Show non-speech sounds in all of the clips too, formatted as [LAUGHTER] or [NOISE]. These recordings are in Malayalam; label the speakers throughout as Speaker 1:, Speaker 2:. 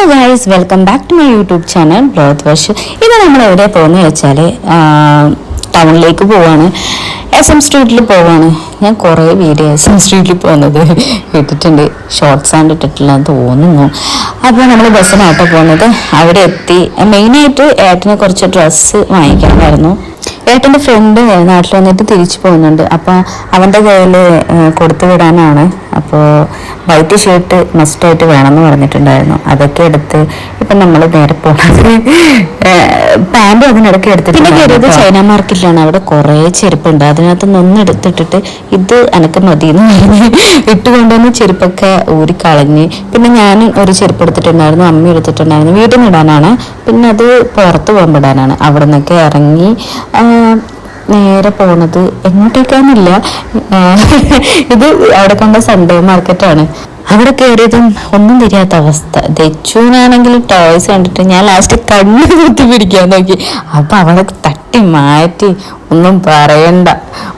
Speaker 1: Hello guys welcome back to my YouTube channel broth വർഷ് ഇത് നമ്മൾ എവിടെ പോകുന്നത് വെച്ചാൽ ടൗണിലേക്ക് പോവാണ്. എസ് എം സ്ട്രീറ്റിൽ പോവാണ്. ഞാൻ കുറേ വീഡിയോ എസ് എം സ്ട്രീറ്റിൽ പോകുന്നത് ഇട്ടിട്ടുണ്ട്. ഷോർട്സ് ഇട്ടിട്ടില്ല ഇട്ടിട്ടില്ലെന്ന് തോന്നുന്നു. അപ്പോൾ നമ്മൾ ബസ്സിനാട്ടോ പോകുന്നത്. അവിടെ എത്തി. മെയിനായിട്ട് ഏട്ടന് കുറച്ച് ഡ്രസ്സ് വാങ്ങിക്കാമായിരുന്നു ഏട്ടന്റെ ഫ്രണ്ട് നാട്ടിൽ വന്നിട്ട് തിരിച്ചു പോകുന്നുണ്ട്. അപ്പോൾ അവന്റെ കയ്യിൽ കൊടുത്തു വിടാനാണ്. അപ്പോൾ വൈറ്റ് ഷർട്ട് മസ്റ്റായിട്ട് വേണമെന്ന് പറഞ്ഞിട്ടുണ്ടായിരുന്നു. അതൊക്കെ എടുത്ത് ഇപ്പം നമ്മൾ നേരെ പോകുന്നത് പാന്റ് അതിനിടയ്ക്ക് എടുത്തിട്ട് പിന്നെ കയറിയത് ചൈന മാർക്കറ്റിലാണ് അവിടെ കുറേ ചെരുപ്പുണ്ട്. അതിനകത്ത് നിന്ന് എടുത്തിട്ടിട്ട് ഇത് എനക്ക് മതി എന്ന് പറഞ്ഞ് ഇട്ടുകൊണ്ടുവന്ന് ചെരുപ്പൊക്കെ ഊരി കളഞ്ഞ് പിന്നെ ഞാൻ ഒരു ചെരുപ്പ് എടുത്തിട്ടുണ്ടായിരുന്നു അമ്മ എടുത്തിട്ടുണ്ടായിരുന്നു. വീട്ടിൽ നിന്ന് ഇടാനാണ്. പിന്നെ അത് പുറത്ത് പോകുമ്പോൾ ഇടാനാണ് അവിടെ നിന്നൊക്കെ ഇറങ്ങി നേരെ പോണത് എങ്ങോട്ടേക്കാന്നില്ല. ഇത് അവിടെ കണ്ട സൺഡേ മാർക്കറ്റാണ് അവിടെ കയറിയതും ഒന്നും തിരിയാത്ത അവസ്ഥ. ദച്ചുവിനാണെങ്കിൽ ടോയ്സ് കണ്ടിട്ട് ഞാൻ ലാസ്റ്റ് കണ്ണ് കുത്തി പിടിക്കാൻ നോക്കി. അപ്പം അവളെ തട്ടി മാറ്റി ഒന്നും പറയണ്ട.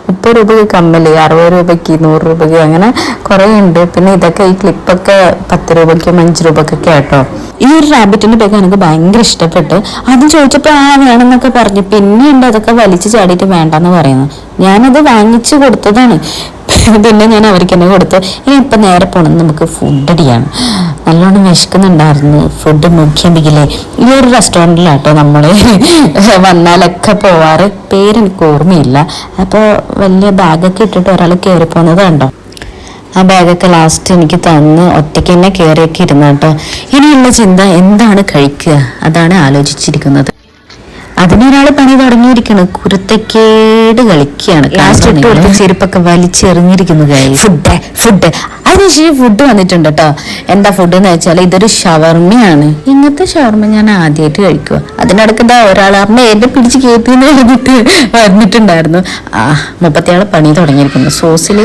Speaker 1: മുപ്പത് രൂപയ്ക്ക് കമ്മൽ അറുപത് രൂപയ്ക്ക് നൂറ് രൂപയ്ക്ക് അങ്ങനെ കുറേ ഉണ്ട്. പിന്നെ ഇതൊക്കെ ഈ ക്ലിപ്പൊക്കെ പത്ത് രൂപയ്ക്കും അഞ്ച് രൂപയ്ക്കൊക്കെ ആട്ടോ. ഈ ഒരു റാബിറ്റിന്റെ പേക്ക് എനിക്ക് ഭയങ്കര ഇഷ്ടപ്പെട്ട്. അത് ചോദിച്ചപ്പോൾ ആ വേണമെന്നൊക്കെ പറഞ്ഞു. പിന്നെയുണ്ട് അതൊക്കെ വലിച്ചു ചാടിയിട്ട് വേണ്ടെന്ന് പറയുന്നു. ഞാനത് വാങ്ങിച്ചു കൊടുത്തതാണ്. പിന്നെ ഞാൻ അവർക്ക് തന്നെ കൊടുത്തു. ഇനി ഇപ്പം നേരെ പോകണം നമുക്ക് ഫുഡ് അടിയാണ്. നല്ലോണം വിശക്കുന്നുണ്ടായിരുന്നു. ഫുഡ് മുഖ്യമില്ലേ ഈ ഒരു റെസ്റ്റോറന്റിലാട്ടോ നമ്മൾ [LAUGHS] വന്നാലൊക്കെ പോവാറ്. പേരെനിക്ക് ഓർമ്മയില്ല. അപ്പോൾ വലിയ ബാഗൊക്കെ ഇട്ടിട്ട് ഒരാൾ കയറി പോകുന്നത് കണ്ടോ? ആ ബാഗൊക്കെ ലാസ്റ്റ് എനിക്ക് തന്ന് ഒറ്റയ്ക്ക് തന്നെ കയറിയൊക്കെ ഇരുന്നു കേട്ടോ ഇനിയുള്ള ചിന്ത എന്താണ് കഴിക്കുക? അതാണ് ആലോചിച്ചിരിക്കുന്നത്. അതിനൊരാൾ പണി തുടങ്ങിയിരിക്കണം. കുരുത്തക്കേട് കളിക്കുകയാണ്. ലാസ്റ്റ് ഇട്ട് കൊടുത്ത ചെരുപ്പൊക്കെ വലിച്ചെറിഞ്ഞിരിക്കുന്നു ഫുഡ് ഫുഡ് അതിനുശേഷം ഫുഡ് വന്നിട്ടുണ്ട് കേട്ടോ എന്താ ഫുഡ് എന്ന് വെച്ചാൽ ഇതൊരു ഷവർമ്മയാണ്. ഇങ്ങനത്തെ ഷവർമ്മ ഞാൻ ആദ്യമായിട്ട് കഴിക്കുക അതിനിടയ്ക്ക് എന്താ ഒരാൾ അമ്മ എന്നെ പിടിച്ച് കയറ്റിന്ന് പറഞ്ഞിട്ട് വന്നിട്ടുണ്ടായിരുന്നു. ആ മുപ്പത്തിയാൾ പണി തുടങ്ങിയിരിക്കുന്നു. സോസിൽ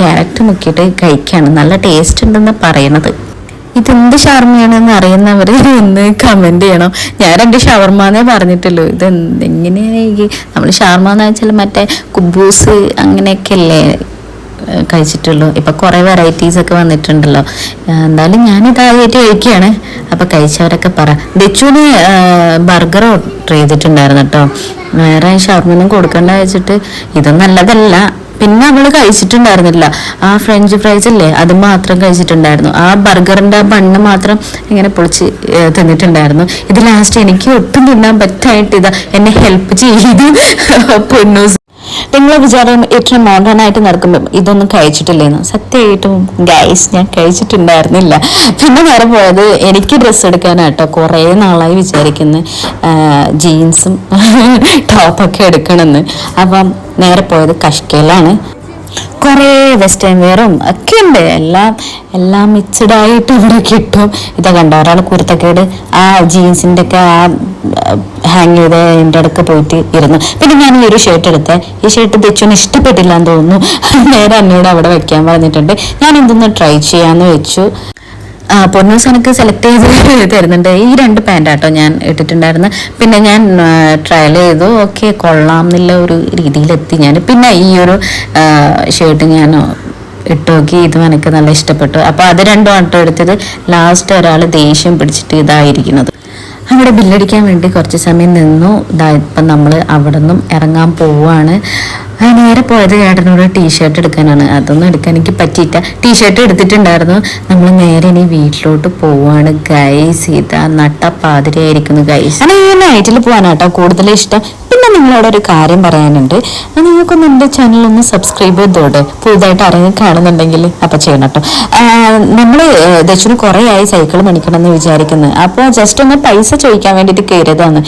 Speaker 1: ക്യാരറ്റ് മുക്കിയിട്ട് കഴിക്കുകയാണ് നല്ല ടേസ്റ്റ് ഉണ്ടെന്ന് പറയണത്. ഇതെന്ത് ഷവർമ്മയാണെന്ന് അറിയുന്നവർ ഒന്ന് കമന്റ് ചെയ്യണം. ഞാൻ രണ്ട് ഷവർമാന്നേ പറഞ്ഞിട്ടുള്ളൂ. ഇത് എങ്ങനെയാണ് നമ്മൾ ഷവർമ എന്ന് വെച്ചാൽ മറ്റേ കുബൂസ് അങ്ങനെയൊക്കെ അല്ലേ കഴിച്ചിട്ടുള്ളൂ. ഇപ്പം കുറേ വെറൈറ്റീസ് ഒക്കെ വന്നിട്ടുണ്ടല്ലോ. എന്തായാലും ഞാൻ ഇതാദ്യമായിട്ട് കഴിക്കുകയാണ് അപ്പോൾ കഴിച്ചവരൊക്കെ പറ. ദച്ചുവിന് ബർഗർ ഓർഡർ ചെയ്തിട്ടുണ്ടായിരുന്നു കേട്ടോ. വേറെ ഷവർമൊന്നും കൊടുക്കണ്ട വെച്ചിട്ട് ഇത് നല്ലതല്ല. പിന്നെ അവൾ കഴിച്ചിട്ടുണ്ടായിരുന്നില്ല. ആ ഫ്രഞ്ച് ഫ്രൈസ് ഇല്ലേ അത് മാത്രം കഴിച്ചിട്ടുണ്ടായിരുന്നു. ആ ബർഗറിന്റെ ആ ബണ്ണ് മാത്രം ഇങ്ങനെ പൊളിച്ച് തിന്നിട്ടുണ്ടായിരുന്നു. ഇത് ലാസ്റ്റ് എനിക്ക് ഒട്ടും തിന്നാൻ പറ്റായിട്ട് ഇതാ എന്നെ ഹെൽപ്പ് ചെയ്തു. [LAUGHS] പൊന്നൂസ്. നിങ്ങളെ വിചാരം ഏറ്റവും മോഡേൺ ആയിട്ട് നടക്കുമ്പോൾ ഇതൊന്നും കഴിച്ചിട്ടില്ലേന്ന്. സത്യമായിട്ടും ഗൈസ് ഞാൻ കഴിച്ചിട്ടുണ്ടായിരുന്നില്ല. പിന്നെ നേരെ പോയത് എനിക്ക് ഡ്രസ്സ് എടുക്കാനാട്ടോ കുറേ നാളായി വിചാരിക്കുന്നു. ജീൻസും ടോപ്പൊക്കെ എടുക്കണമെന്ന്. അപ്പം നേരെ പോയത് കഷ്കയിലാണ് കുറേ വെസ്റ്റേൺ വെയറും ഒക്കെ ഉണ്ട്. എല്ലാം എല്ലാം മിച്ചഡായിട്ട് ഇവിടെ കിട്ടും. ഇതാ കണ്ടോ? ഒരാൾ കുരുത്തക്കേട് ആ ജീൻസിന്റെ ഒക്കെ ആ ഹാങ് ചെയ്ത് എന്റെ അടുക്ക് പോയിട്ട് ഇരുന്നു. പിന്നെ ഞാൻ ഈ ഒരു ഷർട്ട് എടുത്തേ. ഈ ഷർട്ട് തെച്ചൊന്നും ഇഷ്ടപ്പെട്ടില്ല എന്ന് തോന്നുന്നു. നേരെ എന്നോട് അവിടെ വെക്കാൻ പറഞ്ഞിട്ടുണ്ട്. ഞാൻ എന്തൊന്ന് ട്രൈ ചെയ്യാന്ന് വെച്ചു. ആ പൊന്നൂസ് എനിക്ക് സെലക്ട് ചെയ്ത് [LAUGHS] തരുന്നുണ്ട്. ഈ രണ്ട് പാന്റാട്ടോ ഞാൻ ഇട്ടിട്ടുണ്ടായിരുന്നു. പിന്നെ ഞാൻ ട്രയൽ ചെയ്തു. ഓക്കെ കൊള്ളാം എന്നുള്ള ഒരു രീതിയിലെത്തി ഞാൻ. പിന്നെ ഈ ഒരു ഷർട്ട് ഞാൻ ഇട്ട് നോക്കി. ഇതും എനിക്ക് നല്ല ഇഷ്ടപ്പെട്ടു. അപ്പോൾ അത് രണ്ടും ആട്ടോ എടുത്തത്. ലാസ്റ്റ് ഒരാൾ ദേഷ്യം പിടിച്ചിട്ട് ഇതായിരിക്കുന്നത്. അവിടെ ബില്ലടിക്കാൻ വേണ്ടി കുറച്ച് സമയം നിന്നു. ഇതാ ഇപ്പം നമ്മൾ അവിടെ നിന്നും ഇറങ്ങാൻ പോവുകയാണ് നേരെ പോയത് ഏട്ടനോട് ടീഷർട്ട് എടുക്കാനാണ്. അതൊന്നും എടുക്കാൻ എനിക്ക് പറ്റിയില്ല. ടീഷർട്ട് എടുത്തിട്ടുണ്ടായിരുന്നു. നമ്മൾ നേരെ ഇനി വീട്ടിലോട്ട് പോവാണ് ഗൈസ് ഇതാ നട്ട പാതിരിയായിരിക്കുന്നു ഗൈസ് അങ്ങനെ നൈറ്റിൽ പോകാനാട്ടോ കൂടുതൽ ഇഷ്ടം. നിങ്ങളോട് ഒരു കാര്യം പറയാനുണ്ട്. നിങ്ങൾക്കൊന്ന് എന്റെ ചാനൽ ഒന്ന് സബ്സ്ക്രൈബ് ചെയ്തോടെ? പുതുതായിട്ട് അറിയാൻ കാണുന്നുണ്ടെങ്കിൽ അപ്പം ചെയ്യണം കേട്ടോ നമ്മൾ ദക്ഷിന് കുറേ ആയി സൈക്കിൾ മേടിക്കണം എന്ന് വിചാരിക്കുന്നത് അപ്പോൾ ജസ്റ്റ് ഒന്ന് പൈസ ചോദിക്കാൻ വേണ്ടിയിട്ട് കയറിയതാണ്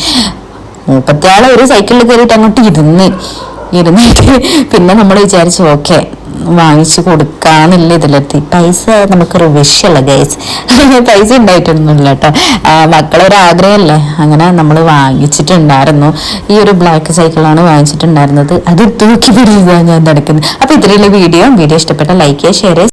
Speaker 1: മുപ്പത്തിയാളെ ഒരു സൈക്കിളിൽ കയറിയിട്ട് അങ്ങോട്ട് ഇരുന്ന്. ഇരുന്നിട്ട് പിന്നെ നമ്മൾ വിചാരിച്ചു ഓക്കെ വാങ്ങിച്ചു കൊടുക്കാന്നില്ല ഇതിലെത്തി. പൈസ നമുക്കൊരു വിഷയല്ല ഗൈസ് പൈസ ഉണ്ടായിട്ടൊന്നുമില്ല കേട്ടോ മക്കളൊരാഗ്രഹമല്ലേ അങ്ങനെ നമ്മൾ വാങ്ങിച്ചിട്ടുണ്ടായിരുന്നു. ഈ ഒരു ബ്ലാക്ക് സൈക്കിളാണ് വാങ്ങിച്ചിട്ടുണ്ടായിരുന്നത്. അത് തൂക്കി പിടിച്ചതാണ് ഞാൻ നടക്കുന്നത് അപ്പൊ ഇതിലുള്ള വീഡിയോ വീഡിയോ ഇഷ്ടപ്പെട്ട ലൈക്ക് ചെയ്യുക ഷെയർ